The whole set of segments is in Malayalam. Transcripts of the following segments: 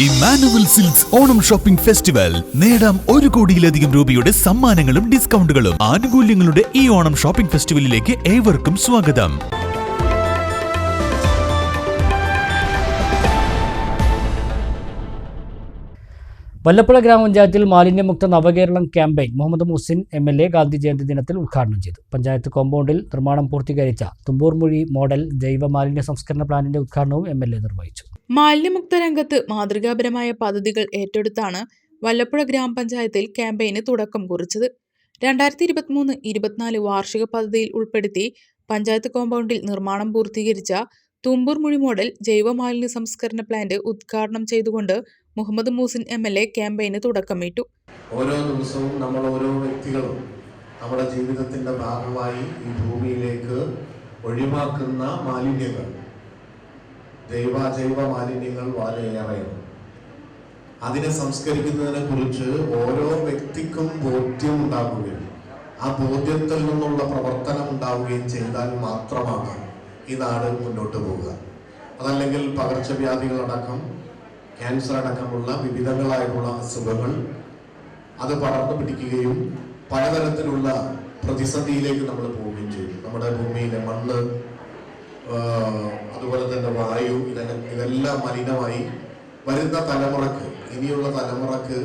Emmanuel silks Onam shopping festival നേടാം ഒരു കോടിയിലധികം രൂപയുടെ സമ്മാനങ്ങളും ഡിസ്കൗണ്ടുകളും. ആനുകൂല്യങ്ങളുടെ ഈ ഓണം ഷോപ്പിംഗ് ഫെസ്റ്റിവലിലേക്ക് ഏവർക്കും സ്വാഗതം. വല്ലപ്പുഴ ഗ്രാമപഞ്ചായത്തിൽ മാലിന്യമുക്ത Navakeralam campaign Muhammad Muhsin M L A Gandhi Jayanti ദിനത്തിൽ ഉദ്ഘാടനം ചെയ്തു. പഞ്ചായത്ത് കോമ്പൗണ്ടിൽ നിർമ്മാണം പൂർത്തീകരിച്ച തുമ്പൂർമൊഴി മോഡൽ ജൈവ മാലിന്യ സംസ്കരണ പ്ലാന്റിന്റെ ഉദ്ഘാടനവും എം എൽ എ നിർവഹിച്ചു. മാലിന്യമുക്ത രംഗത്ത് മാതൃകാപരമായ പദ്ധതികൾ ഏറ്റെടുത്താണ് വല്ലപ്പുഴ ഗ്രാമപഞ്ചായത്തിൽ ക്യാമ്പയിന് തുടക്കം കുറിച്ചത്. രണ്ടായിരത്തി ഇരുപത്തിമൂന്ന് ഇരുപത്തിനാല് വാർഷിക പദ്ധതിയിൽ ഉൾപ്പെടുത്തി പഞ്ചായത്ത് കോമ്പൗണ്ടിൽ നിർമ്മാണം പൂർത്തീകരിച്ച തുമ്പൂർമൊഴി മോഡൽ ജൈവ മാലിന്യ സംസ്കരണ പ്ലാന്റ് ഉദ്ഘാടനം ചെയ്തുകൊണ്ട് Muhammad Muhsin M L A ക്യാമ്പയിന് തുടക്കമിട്ടു. ഓരോ ദിവസവും നമ്മൾ ഓരോ വ്യക്തികളും നമ്മുടെ ജീവിതത്തിന്റെ ഭാഗമായി ഈ ഭൂമിയിലേക്ക് ഒഴിവാക്കുന്ന മാലിന്യങ്ങൾ ദൈവജൈവ ജൈവ മാലിന്യങ്ങൾ വളരെയേറെയാണ്. അതിനെ സംസ്കരിക്കുന്നതിനെ കുറിച്ച് ഓരോ വ്യക്തിക്കും ബോധ്യം ഉണ്ടാകുകയും ആ ബോധ്യത്തിൽ നിന്നുള്ള പ്രവർത്തനം ഉണ്ടാവുകയും ചെയ്താൽ മാത്രമാണ് ഈ നാട് മുന്നോട്ട് പോവുക. അതല്ലെങ്കിൽ പകർച്ചവ്യാധികളടക്കം ക്യാൻസർ അടക്കമുള്ള വിവിധങ്ങളായിട്ടുള്ള അസുഖങ്ങൾ അത് പടർന്നു പിടിക്കുകയും പലതരത്തിലുള്ള പ്രതിസന്ധിയിലേക്ക് നമ്മൾ പോവുകയും ചെയ്യും നമ്മുടെ ഭൂമിയിലെ മണ്ണ് അതുപോലെ തന്നെ വായു ഇതെല്ലാം മലിനമായി. വരുന്ന തലമുറയ്ക്ക് ഇനിയുള്ള തലമുറയ്ക്ക്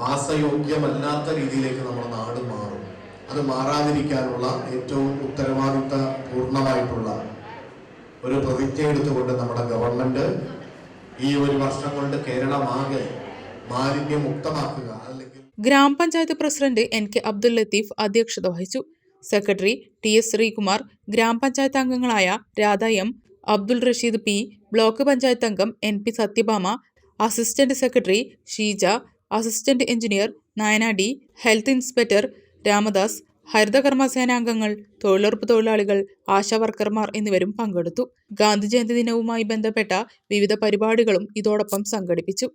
വാസയോഗ്യമല്ലാത്ത രീതിയിലേക്ക് നമ്മുടെ നാട് മാറും. അത് മാറാതിരിക്കാനുള്ള ഏറ്റവും ഉത്തരവാദിത്ത പൂർണമായിട്ടുള്ള ഒരു പ്രതിജ്ഞ എടുത്തുകൊണ്ട് നമ്മുടെ ഗവൺമെന്റ് ഈ ഒരു വർഷം കൊണ്ട് കേരളമാകെ മാലിന്യമുക്തമാക്കുക. അല്ലെങ്കിൽ ഗ്രാമപഞ്ചായത്ത് president N K Abdul Latheef അധ്യക്ഷത വഹിച്ചു. സെക്രട്ടറി ടി എസ് ശ്രീകുമാർ ഗ്രാമപഞ്ചായത്ത് അംഗങ്ങളായ Radha M Abdul Rasheed P block panchayat അംഗം N P Sathyabhama assistant secretary Sheeja assistant engineer Nayana D health inspector Ramadas ഹരിതകർമ്മസേനാംഗങ്ങൾ തൊഴിലുറപ്പ് തൊഴിലാളികൾ ആശാവർക്കർമാർ എന്നിവരും പങ്കെടുത്തു. ഗാന്ധിജയന്തി ദിനവുമായി ബന്ധപ്പെട്ട വിവിധ പരിപാടികളും ഇതോടൊപ്പം സംഘടിപ്പിച്ചു.